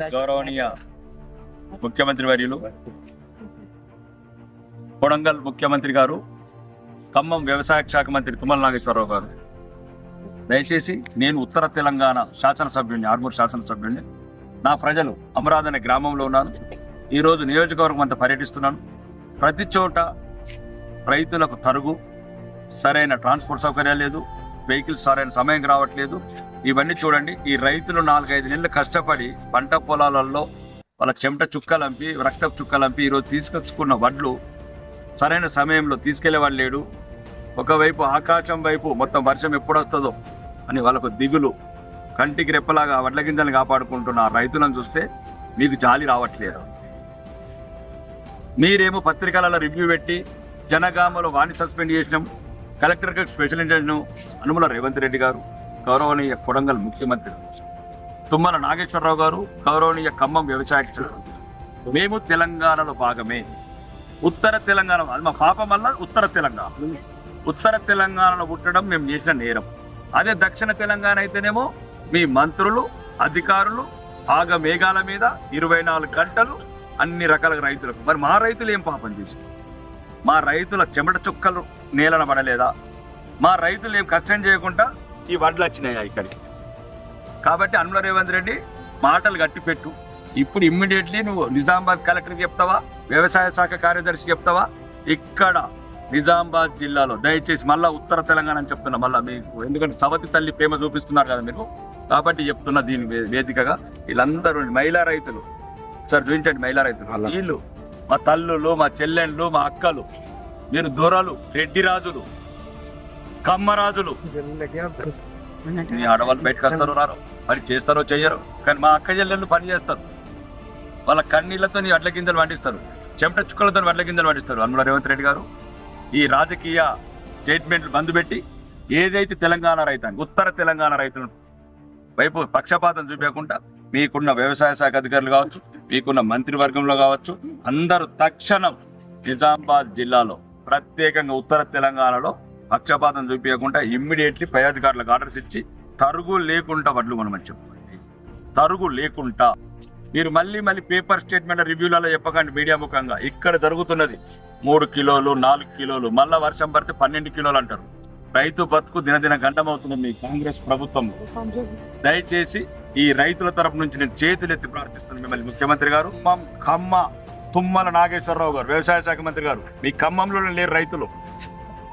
గౌరవనీయ ముఖ్యమంత్రి వర్యులు కొడంగల్ ముఖ్యమంత్రి గారు ఖమ్మం వ్యవసాయ శాఖ మంత్రి తుమ్మల నాగేశ్వరరావు గారు. దయచేసి నేను ఉత్తర తెలంగాణ శాసనసభ్యుడిని ఆర్మూర్ శాసనసభ్యుడిని నా ప్రజలు అమరావతి అనే గ్రామంలో ఉన్నాను. ఈరోజు నియోజకవర్గం అంతా పర్యటిస్తున్నాను. ప్రతి చోట రైతులకు తరుగు సరైన ట్రాన్స్పోర్ట్ సౌకర్యాలు లేదు. వెహికల్స్ సరైన సమయం రావట్లేదు. ఇవన్నీ చూడండి. ఈ రైతులు నాలుగైదు నెలలు కష్టపడి పంట పొలాలలో వాళ్ళ చెమట చుక్కలంపి రక్తపు చుక్కలంపి ఈరోజు తీసుకొచ్చుకున్న వడ్లు సరైన సమయంలో తీసుకెళ్ళేవాడు లేడు. ఒకవైపు ఆకాశం వైపు మొత్తం వర్షం ఎప్పుడు వస్తుందో అని వాళ్ళకు దిగులు. కంటికి రెప్పలాగా వడ్ల గింజలను కాపాడుకుంటున్న రైతులను చూస్తే మీకు జాలి రావట్లేదు. మీరేమో పత్రికలలో రివ్యూ పెట్టి జనగామలో వాణి సస్పెండ్ చేసినాం. కలెక్టర్కి స్పెషల్ ఇంజనీర్ను అనుమల రేవంత్ రెడ్డి గారు గౌరవనీయ కొడంగల్ ముఖ్యమంత్రి తుమ్మల నాగేశ్వరరావు గారు గౌరవనీయ ఖమ్మం వ్యవసాయ మేము తెలంగాణలో భాగమే. ఉత్తర తెలంగాణ అది మా పాపం వల్ల ఉత్తర తెలంగాణ. ఉత్తర తెలంగాణలో పుట్టడం మేము చేసిన నేరం. అదే దక్షిణ తెలంగాణ అయితేనేమో మీ మంత్రులు అధికారులు ఆగ మేఘాల మీద ఇరవై నాలుగు గంటలు అన్ని రకాల రైతులకు. మరి మా రైతులు ఏం పాపం చేశారు? మా రైతుల చెమట చుక్కలు నేలన పడలేదా? మా రైతులు ఏం కష్టం చేయకుండా ఈ వడ్లు వచ్చినాయా ఇక్కడికి? కాబట్టి అనుల రేవంత్ రెడ్డి మాటలు గట్టిపెట్టు. ఇప్పుడు ఇమ్మీడియట్లీ నువ్వు నిజామాబాద్ కలెక్టర్కి చెప్తావా? వ్యవసాయ శాఖ కార్యదర్శి చెప్తావా? ఇక్కడ నిజామాబాద్ జిల్లాలో దయచేసి మళ్ళా ఉత్తర తెలంగాణ అని చెప్తున్నా మళ్ళా మీకు. ఎందుకంటే సవతి తల్లి ప్రేమ చూపిస్తున్నారు కదా మీరు. కాబట్టి చెప్తున్నా దీని వేదికగా. వీళ్ళందరూ మహిళా రైతులు. సార్ చూపించండి మహిళా రైతులు. వీళ్ళు మా తల్లులు మా చెల్లెళ్ళు మా అక్కలు మీరు దొరలు రెడ్డి రాజులు కమ్మరాజులు మీ ఆడవాళ్ళు బయటకు వస్తారో రారో. మరి చేస్తారో చెయ్యరు. కానీ మా అక్క చెల్లెళ్ళు పని చేస్తారు. వాళ్ళ కన్నీళ్ళతో నీ వడ్ల గింజలు పండిస్తారు. చెమట చుక్కలతో వడ్ల గింజలు పండిస్తారు. అనుమల రేవంత్ రెడ్డి గారు ఈ రాజకీయ స్టేట్మెంట్లు బంద్ పెట్టి ఏదైతే తెలంగాణ రైతాంగం ఉత్తర తెలంగాణ రైతులను వైపు పక్షపాతం చూపించకుండా మీకున్న వ్యవసాయ శాఖ అధికారులు కావచ్చు మీకున్న మంత్రివర్గంలో కావచ్చు అందరూ తక్షణం నిజామాబాద్ జిల్లాలో ప్రత్యేకంగా ఉత్తర తెలంగాణలో పక్షపాతం చూపించకుండా ఇమ్మీడియట్లీ పై అధికారులకు ఆర్డర్స్ ఇచ్చి తరుగు లేకుండా వడ్లు కొనమని చెప్పుకోండి తరుగు లేకుండా. మీరు మళ్ళీ మళ్ళీ పేపర్ స్టేట్మెంట్ రివ్యూలలో చెప్పకండి మీడియా ముఖంగా. ఇక్కడ జరుగుతున్నది మూడు కిలోలు నాలుగు కిలోలు మళ్ళా వర్షం పడితే పన్నెండు కిలోలు అంటారు. రైతు బతుకు దినదిన గంటమవుతుంది మీ కాంగ్రెస్ ప్రభుత్వం. దయచేసి ఈ రైతుల తరపు నుంచి నేను చేతులెత్తి ప్రార్థిస్తున్నాను మిమ్మల్ని ముఖ్యమంత్రి గారు మా ఖమ్మ తుమ్మల నాగేశ్వరరావు గారు వ్యవసాయ శాఖ మంత్రి గారు మీ ఖమ్మంలోనే లేరు రైతులు.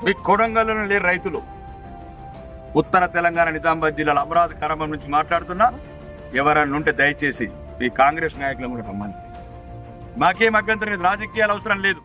మీ కొడంగల్లోనే లేరు రైతులు. ఉత్తర తెలంగాణ నిజామాబాద్ జిల్లాలో అమరావతి కరమం నుంచి మాట్లాడుతున్నా ఎవరైనా ఉంటే దయచేసి మీ కాంగ్రెస్ నాయకులను కూడా రమ్మని మాకేం అభ్యంతరం లేదు రాజకీయాలు అవసరం లేదు.